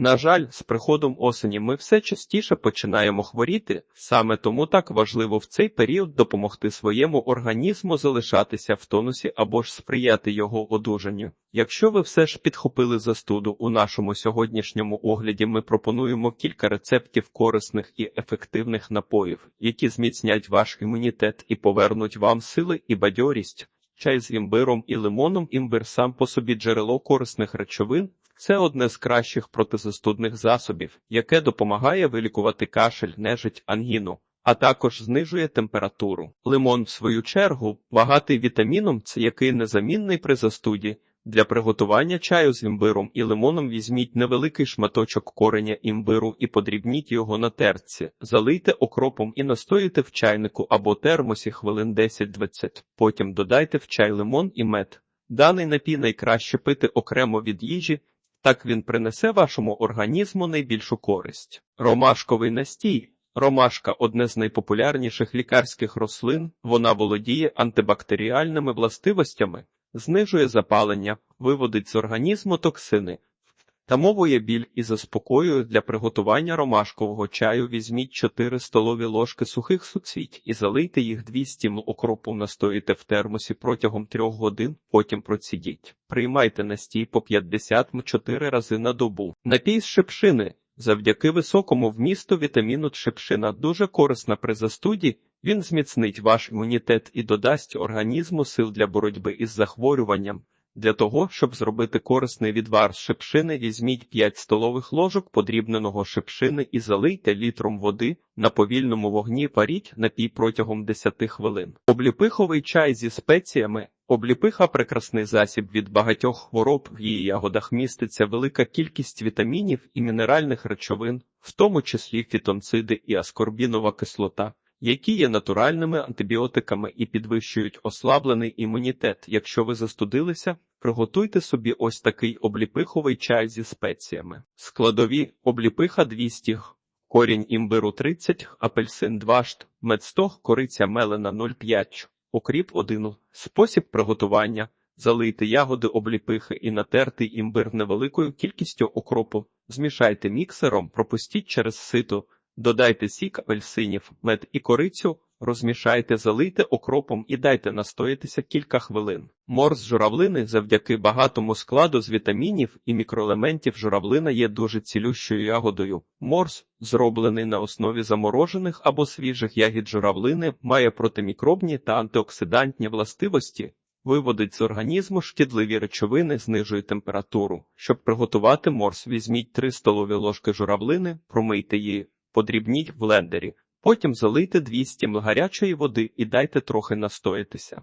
На жаль, з приходом осені ми все частіше починаємо хворіти, саме тому так важливо в цей період допомогти своєму організму залишатися в тонусі або ж сприяти його одужанню. Якщо ви все ж підхопили застуду, у нашому сьогоднішньому огляді ми пропонуємо кілька рецептів корисних і ефективних напоїв, які зміцнять ваш імунітет і повернуть вам сили і бадьорість. Чай з імбиром і лимоном імбир сам по собі джерело корисних речовин. Це одне з кращих протизастудних засобів, яке допомагає вилікувати кашель, нежить, ангіну, а також знижує температуру. Лимон, в свою чергу, багатий вітаміном, це який незамінний при застуді. Для приготування чаю з імбиром і лимоном візьміть невеликий шматочок кореня імбиру і подрібніть його на терці, залийте окропом і настоїте в чайнику або термосі хвилин 10-20. Потім додайте в чай лимон і мед. Даний напій найкраще пити окремо від їжі, так він принесе вашому організму найбільшу користь. Ромашковий настій. Ромашка одне з найпопулярніших лікарських рослин, вона володіє антибактеріальними властивостями, знижує запалення, виводить з організму токсини, тамовує біль і заспокоює для приготування ромашкового чаю візьміть 4 столові ложки сухих суцвіть і залийте їх 200 мл окропу настоїте в термосі протягом 3 годин, потім процідіть. Приймайте настій по 50 м 4 рази на добу. Напій з шипшини. Завдяки високому вмісту вітаміну шипшина дуже корисна при застуді, він зміцнить ваш імунітет і додасть організму сил для боротьби із захворюванням. Для того, щоб зробити корисний відвар з шипшини, візьміть 5 столових ложок подрібненого шипшини і залийте літром води, на повільному вогні паріть напій протягом 10 хвилин. Обліпиховий чай зі спеціями. Обліпиха прекрасний засіб від багатьох хвороб, в її ягодах міститься велика кількість вітамінів і мінеральних речовин, в тому числі фітонциди і аскорбінова кислота які є натуральними антибіотиками і підвищують ослаблений імунітет. Якщо ви застудилися, приготуйте собі ось такий обліпиховий чай зі спеціями. Складові обліпиха 200 корінь імбиру 30, апельсин 2 шт, мед 100, кориця мелена 0,5, окріп 1. Спосіб приготування. Залийте ягоди обліпихи і натертий імбир невеликою кількістю окропу. Змішайте міксером, пропустіть через сито. Додайте сік апельсинів, мед і корицю, розмішайте, залийте окропом і дайте настоятися кілька хвилин. Морс журавлини завдяки багатому складу з вітамінів і мікроелементів журавлина є дуже цілющою ягодою. Морс, зроблений на основі заморожених або свіжих ягід журавлини, має протимікробні та антиоксидантні властивості. Виводить з організму шкідливі речовини, знижує температуру. Щоб приготувати морс, візьміть 3 столові ложки журавлини, промийте її подрібніть в блендері, потім залийте 200 мл гарячої води і дайте трохи настоятися.